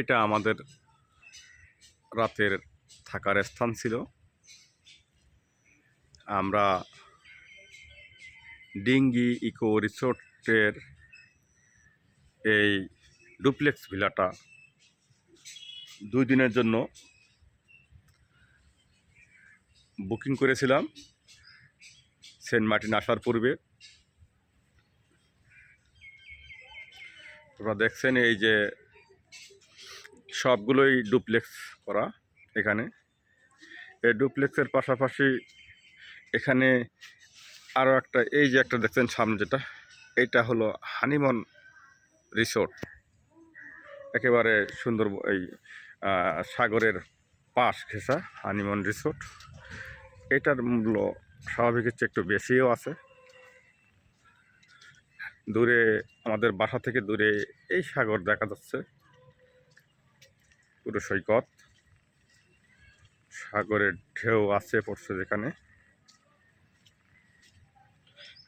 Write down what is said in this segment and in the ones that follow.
এটা আমাদের রাতের থাকার স্থান ছিল। আমরা ডিঙ্গি ইকো রিসোর্টের এই ডুপ্লেক্স ভিলাটা দুই দিনের জন্য বুকিং করেছিলাম। সেন্ট মার্টিন আসার পূর্বে। তোমরা দেখছেন এই যে সবগুলোই ডুপ্লেক্স করা এখানে। এই ডুপ্লেক্সের পাশাপাশি এখানে আরও একটা, এই যে একটা দেখছেন সামনে যেটা, এইটা হলো হানিমন রিসোর্ট। একেবারে সুন্দর এই সাগরের পাশ ঘেঁষা হানিমন রিসোর্ট। এটার মূল্য স্বাভাবিকের চেয়ে একটু বেশিও আছে। দূরে, আমাদের বাসা থেকে দূরে এই সাগর দেখা যাচ্ছে। পুরো সৈকত। সাগরের ঢেউ আছে পড়ছে যেখানে।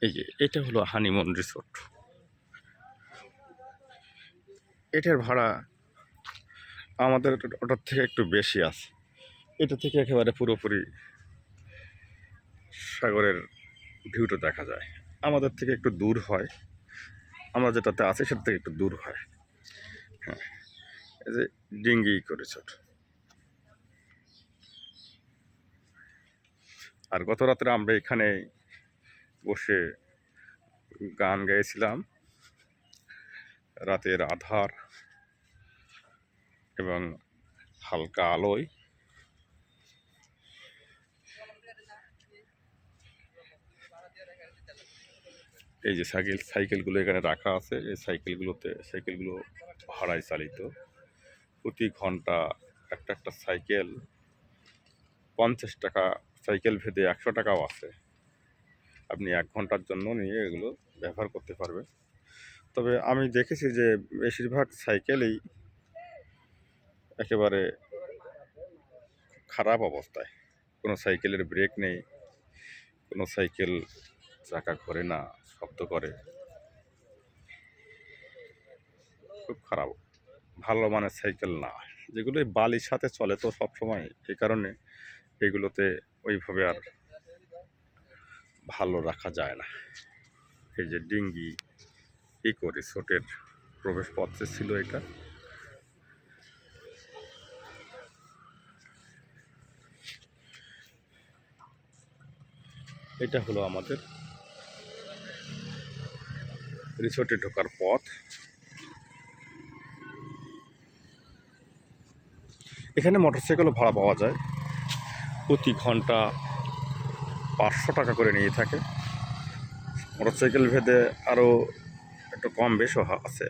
এই যে, এটা হলো হানিমুন রিসোর্ট এটার ভাড়া আমাদের ওটার থেকে একটু বেশি আছে। এটা থেকে একেবারে পুরোপুরি সাগরের ভিউটা দেখা যায়। আমাদের থেকে একটু দূর হয়। আমরা যেটাতে আছি সেটা থেকে একটু দূর হয়। হ্যাঁ। যে ডিঙ্গি করেছে আর গত রাত্রে আমরা এখানে বসে গান গাইছিলাম রাতের আধার এবং হালকা আলোয়। এই যে সাইকেল, সাইকেলগুলো এখানে রাখা আছে, এই সাইকেলগুলোতে, সাইকেলগুলো ভাড়ায় চালিত। প্রতি ঘণ্টা একটা একটা সাইকেল, পঞ্চাশ টাকা সাইকেল ভেদে একশো টাকাও আছে। আপনি এক ঘণ্টার জন্য নিয়ে এগুলো ব্যবহার করতে পারবেন। তবে আমি দেখেছি যে বেশিরভাগ সাইকেলেই একেবারে খারাপ অবস্থায়। কোনো সাইকেলের ব্রেক নেই, কোনো সাইকেল চাকা ঘোরে না, শব্দ করে। খুব খারাপ। ভালো মানের সাইকেল না। যেগুলো বালির সাথে চলে তো সবসময় এই কারণে এগুলোতে ওইভাবে আর ভালো রাখা যায় না। এই যে ডিঙ্গি, ইকো রিসোর্টের প্রবেশ পথে ছিল এটা। এটা হলো আমাদের রিসোর্টে ঢোকার পথ। এখানে মোটরসাইকেলও ভাড়া পাওয়া যায়। প্রতি ঘণ্টা পাঁচশো টাকা করে নিয়ে থাকে। মোটরসাইকেল ভেদে আরও একটু কম বেশও আছে।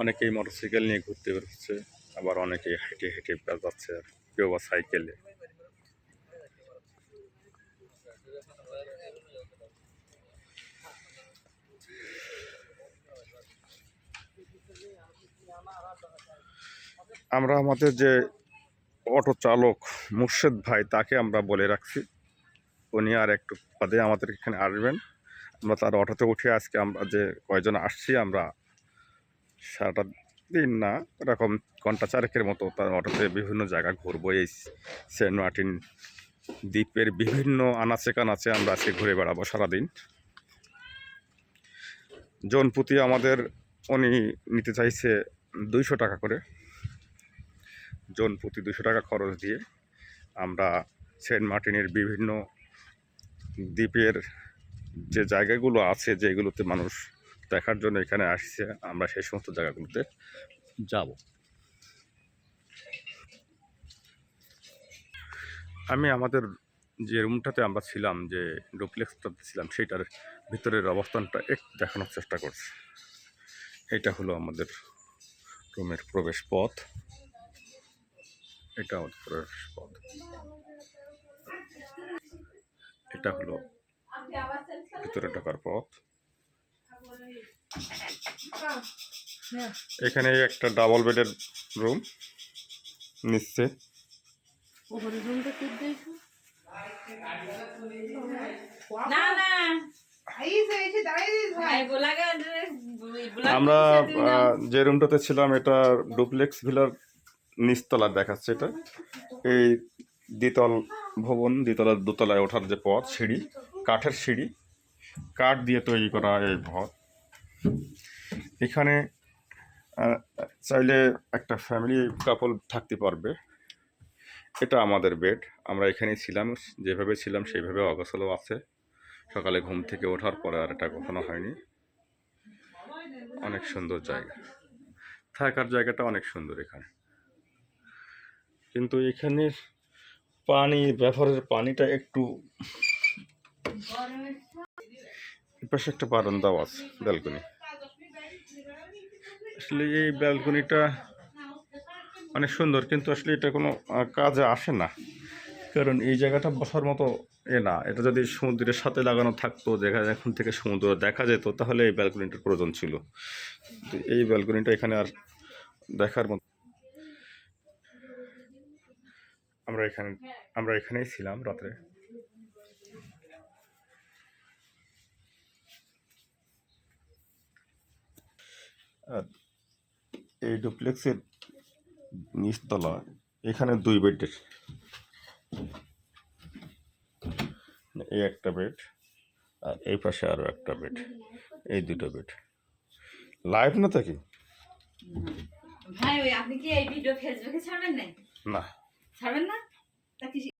অনেকেই মোটরসাইকেল নিয়ে ঘুরতে বেরোচ্ছে আবার অনেকেই হেঁটে হেঁটে যাচ্ছে কেউ বা সাইকেলে। আমরা আমাদের যে অটো চালক মুর্শেদ ভাই, তাকে আমরা বলে রাখছি। উনি আর একটু বাদে আমাদের এখানে আসবেন। আমরা তার অটোতে উঠে আজকে আমরা যে কয়জন আসছি, আমরা সারাটা দিন না, এরকম ঘণ্টা চারেকের মতো তার অটোতে বিভিন্ন জায়গা ঘুরবো। এই সেন্ট মার্টিন দ্বীপের বিভিন্ন আনাচে কানাচে আমরা আজকে ঘুরে বেড়াবো সারাদিন। জনপ্রতি আমাদের, উনি নিতে চাইছে দুইশো টাকা করে। জন প্রতি দুশো টাকা খরচ দিয়ে আমরা সেন্ট মার্টিনের বিভিন্ন দ্বীপের যে জায়গাগুলো আছে, যেগুলোতে মানুষ দেখার জন্য এখানে আসছে, আমরা সেই সমস্ত জায়গাগুলোতে যাব। আমি আমাদের যে রুমটাতে আমরা ছিলাম, যে ডুপ্লেক্সটাতে ছিলাম, সেইটার ভিতরের অবস্থানটা একটু দেখানোর চেষ্টা করছি। এটা হলো আমাদের রুমের প্রবেশ পথ। এটা আমাদের প্রবেশ পথ। এটা হলো ভিতরে ঢোকার পথ। এখানে একটা ডাবল বেডের রুম নিচ্ছে। আমরা যে রুমটাতে ছিলাম এটা ডুপ্লেক্স ভিলার নিচতলা দেখাচ্ছে এটা। এই দ্বিতল ভবন, দ্বিতলার দোতলায় ওঠার যে পথ, সিঁড়ি, কাঠের সিঁড়ি, কাঠ দিয়ে তৈরি করা এই ভর এখানে চাইলে একটা ফ্যামিলি কাপল থাকতে পারবে। এটা আমাদের বেড আমরা এখানেই ছিলাম, যেভাবে ছিলাম সেইভাবে অগোছালো আছে। সকালে ঘুম থেকে ওঠার পরে আর এটা কখনো হয়নি। অনেক সুন্দর জায়গা। থাকার জায়গাটা অনেক সুন্দর এখানে। কিন্তু এখানে পানি, ব্যবহারের পানিটা একটু পাশে একটা বারান্দাও আছে, ব্যালকনি। আসলে এই ব্যালকনিটা অনেক সুন্দর, কিন্তু আসলে এটা কোনো কাজে আসে না। কারণ এই জায়গাটা বসার মতো এ না। এটা যদি সমুদ্রের সাথে লাগানো থাকতো যেখানে এখন থেকে সমুদ্র দেখা যেত, তাহলে এই ব্যালকনিটার প্রয়োজন ছিল। এই ব্যালকনিটা এখানে আর দেখার মতো আমরা এখানে আমরা এখানেই ছিলাম রাত্রে। আর এই ডুপ্লেক্সের নিচতলা এখানে দুই বেডের। এই একটা বেড আর এই পাশে আরও একটা বেড এই দুটো বেড। লাইভ না থাকি ভাই ওই আপনি কি এই ভিডিও ফেসবুকে ছাড়বেন না। না ছাড়বেন না? তা কি